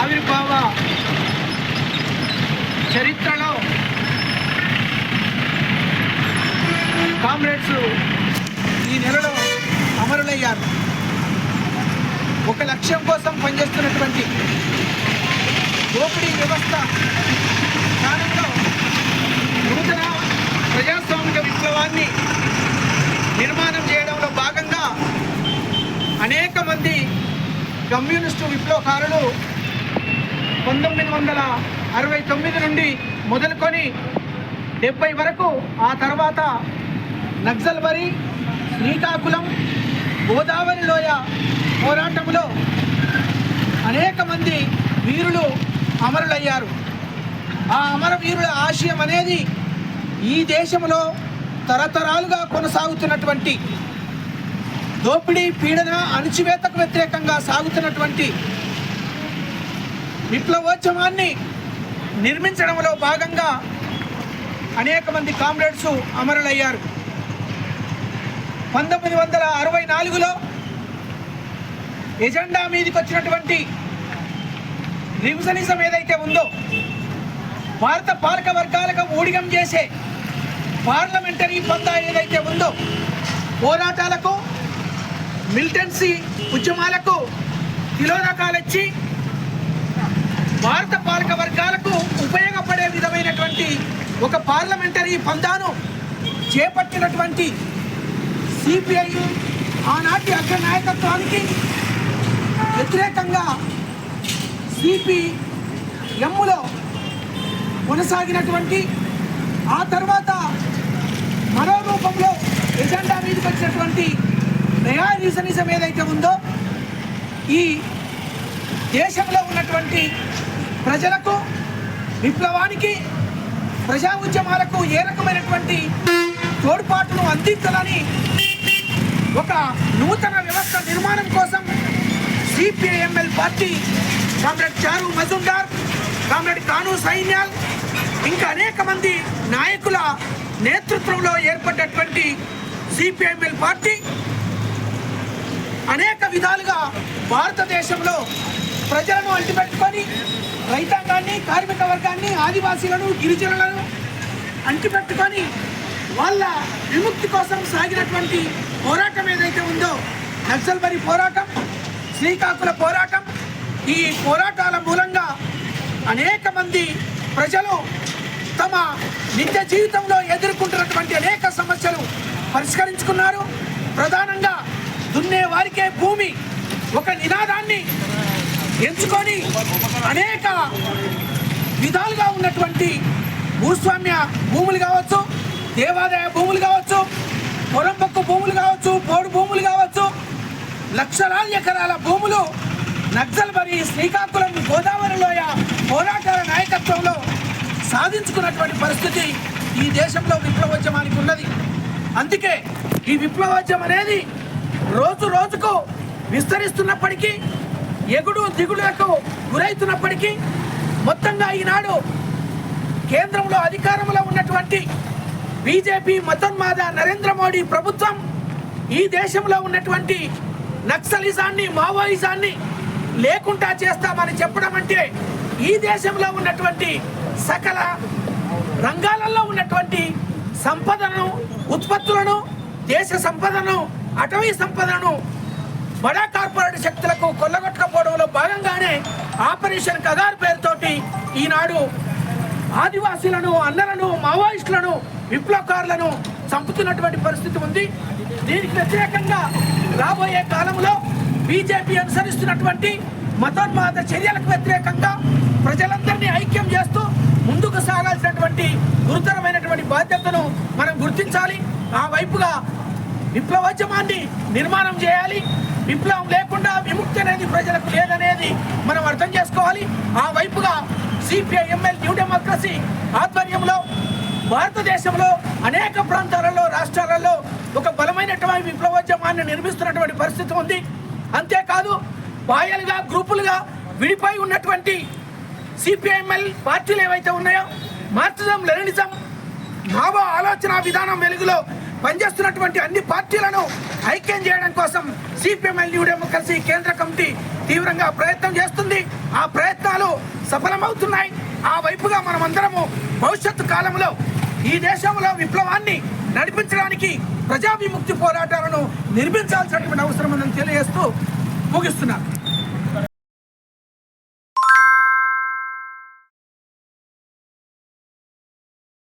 ఆవిర్భావ చరిత్రలో కామ్రేడ్స్ ఈ నెలలో అమరులయ్యారు. ఒక లక్ష్యం కోసం పనిచేస్తున్నటువంటి దోపిడీ వ్యవస్థ స్థానంలో నూతన ప్రజాస్వామిక విప్లవాన్ని నిర్మాణం చేయడంలో భాగంగా చాలామంది మంది కమ్యూనిస్టు విప్లవకారులు పంతొమ్మిది వందల అరవై తొమ్మిది నుండి మొదలుకొని డెబ్బై వరకు ఆ తర్వాత నక్సల్బరి శ్రీకాకుళం గోదావరి లోయ పోరాటంలో అనేక మంది వీరులు అమరులయ్యారు. ఆ అమరవీరుల ఆశయం అనేది ఈ దేశంలో తరతరాలుగా కొనసాగుతున్నటువంటి దోపిడీ పీడన అణచివేతకు వ్యతిరేకంగా సాగుతున్నటువంటి విప్లవోద్యమాన్ని నిర్మించడంలో భాగంగా అనేక మంది కామ్రేడ్స్ అమరులయ్యారు. పంతొమ్మిది వందల అరవై నాలుగులో ఎజెండా మీదకి వచ్చినటువంటి రివిజనిజం ఏదైతే ఉందో భారత పాలక వర్గాలకు ఊడిగం చేసే పార్లమెంటరీ పందా ఏదైతే ఉందో పోరాటాలకు మిలిటెన్సీ ఉద్యమాలకు తిలోదకాలిచ్చి భారత పాలక వర్గాలకు ఉపయోగపడే విధమైనటువంటి ఒక పార్లమెంటరీ పందాను చేపట్టినటువంటి సిపిఐ ఆనాటి అగ్ర నాయకత్వానికి వ్యతిరేకంగా సిపిఎంలో కొనసాగినటువంటి ఆ తర్వాత మరో రూపంలో ఎజెండా మీదకి వచ్చినటువంటి నయా ఏదైతే ఉందో ఈ దేశంలో ఉన్నటువంటి ప్రజలకు విప్లవానికి ప్రజా ఉద్యమాలకు ఏ రకమైనటువంటి తోడ్పాటును అందించాలని ఒక నూతన వ్యవస్థ నిర్మాణం కోసం సిపిఐఎంఎల్ పార్టీ కామ్రేడ్ చారు మజుందార్ కామ్రేడ్ కాను సైన్యాల్ ఇంకా అనేక మంది నాయకుల నేతృత్వంలో ఏర్పడ్డటువంటి సిపిఐఎంఎల్ పార్టీ అనేక విధాలుగా భారతదేశంలో ప్రజలను అంటిపెట్టుకొని రైతాంగాన్ని కార్మిక వర్గాన్ని ఆదివాసీలను గిరిజనులను అంటిపెట్టుకొని వాళ్ళ విముక్తి కోసం సాగినటువంటి పోరాటం ఏదైతే ఉందో నక్సల్బరి పోరాటం శ్రీకాకుళ పోరాటం ఈ పోరాటాల మూలంగా అనేక మంది ప్రజలు తమ నిత్య జీవితంలో ఎదుర్కొంటున్నటువంటి అనేక సమస్యలు పరిష్కరించుకున్నారు. ప్రధానంగా దున్నే వారికే భూమి. ఒక నినాదాన్ని ఎంచుకొని అనేక విధాలుగా ఉన్నటువంటి భూస్వామ్య భూములు కావచ్చు దేవాదాయ భూములు కావచ్చు పొరంపక్కు భూములు కావచ్చు పోడు భూములు కావచ్చు లక్షలాది ఎకరాల భూములు నక్సల్బరి శ్రీకాకుళం గోదావరి లోయ పోరాటాల నాయకత్వంలో సాధించుకున్నటువంటి పరిస్థితి ఈ దేశంలో విప్లవోద్యమానికి ఉన్నది. అందుకే ఈ విప్లవోద్యమం అనేది రోజు రోజుకు విస్తరిస్తున్నప్పటికీ ఎగుడు దిగుడులకు గురవుతున్నప్పటికీ మొత్తంగా ఈనాడు కేంద్రంలో అధికారంలో ఉన్నటువంటి బీజేపీ మతోన్మాద నరేంద్ర మోడీ ప్రభుత్వం ఈ దేశంలో ఉన్నటువంటి నక్సలిజాన్ని మావోయిజాన్ని లేకుండా చేస్తామని చెప్పడం అంటే ఈ దేశంలో ఉన్నటువంటి సకల రంగాలలో ఉన్నటువంటి సంపదను ఉత్పత్తులను దేశ సంపదను అటవీ సంపదను బడా కార్పొరేట్ శక్తులకు కొల్లగొట్టకపోవడంలో భాగంగానే ఆపరేషన్ కగార్ పేరుతోటి ఈనాడు ఆదివాసీలను అన్నలను మావోయిస్టులను విప్లవకారులను చంపుతున్నటువంటి పరిస్థితి ఉంది. దీనికి వ్యతిరేకంగా రాబోయే కాలంలో బీజేపీ అనుసరిస్తున్నటువంటి మతోన్మాద చర్యలకు వ్యతిరేకంగా ప్రజలందరినీ ఐక్యం చేస్తూ ముందుకు సాగాల్సినటువంటి గురుతరమైనటువంటి బాధ్యతను మనం గుర్తించాలి. ఆ వైపుగా విప్లవోద్యమాన్ని నిర్మాణం చేయాలి. విప్లవం లేకుండా విముక్తి అనేది ప్రజలకు లేదనేది మనం అర్థం చేసుకోవాలి. ఆ వైపుగా సిపిఐఎంఎల్ న్యూ డెమోక్రసీ ఆధ్వర్యంలో భారతదేశంలో అనేక ప్రాంతాలలో రాష్ట్రాలలో ఒక బలమైనటువంటి విప్లవోద్యమాన్ని నిర్మిస్తున్నటువంటి పరిస్థితి ఉంది. అంతేకాదు పాయలుగా గ్రూపులుగా విడిపోయి ఉన్నటువంటి సిపిఐఎంఎల్ పార్టీలు ఏవైతే ఉన్నాయో మార్క్సిజం లెనిజం భావ ఆలోచన విధానం వెలుగులో పనిచేస్తున్నటువంటి అన్ని పార్టీలను ఐక్యం చేయడం కోసం సిపిఎంఎల్ న్యూ డెమోక్రసీ కేంద్ర కమిటీ తీవ్రంగా ప్రయత్నం చేస్తుంది. ఆ ప్రయత్నాలు సఫలమవుతున్నాయి. ఆ వైపుగా మనమందరము భవిష్యత్తు కాలంలో ఈ దేశంలో విప్లవాన్ని నడిపించడానికి ప్రజా విముక్తి పోరాటాలను నిర్మించాల్సినటువంటి అవసరం ఉందని తెలియజేస్తూ ముగిస్తున్నారు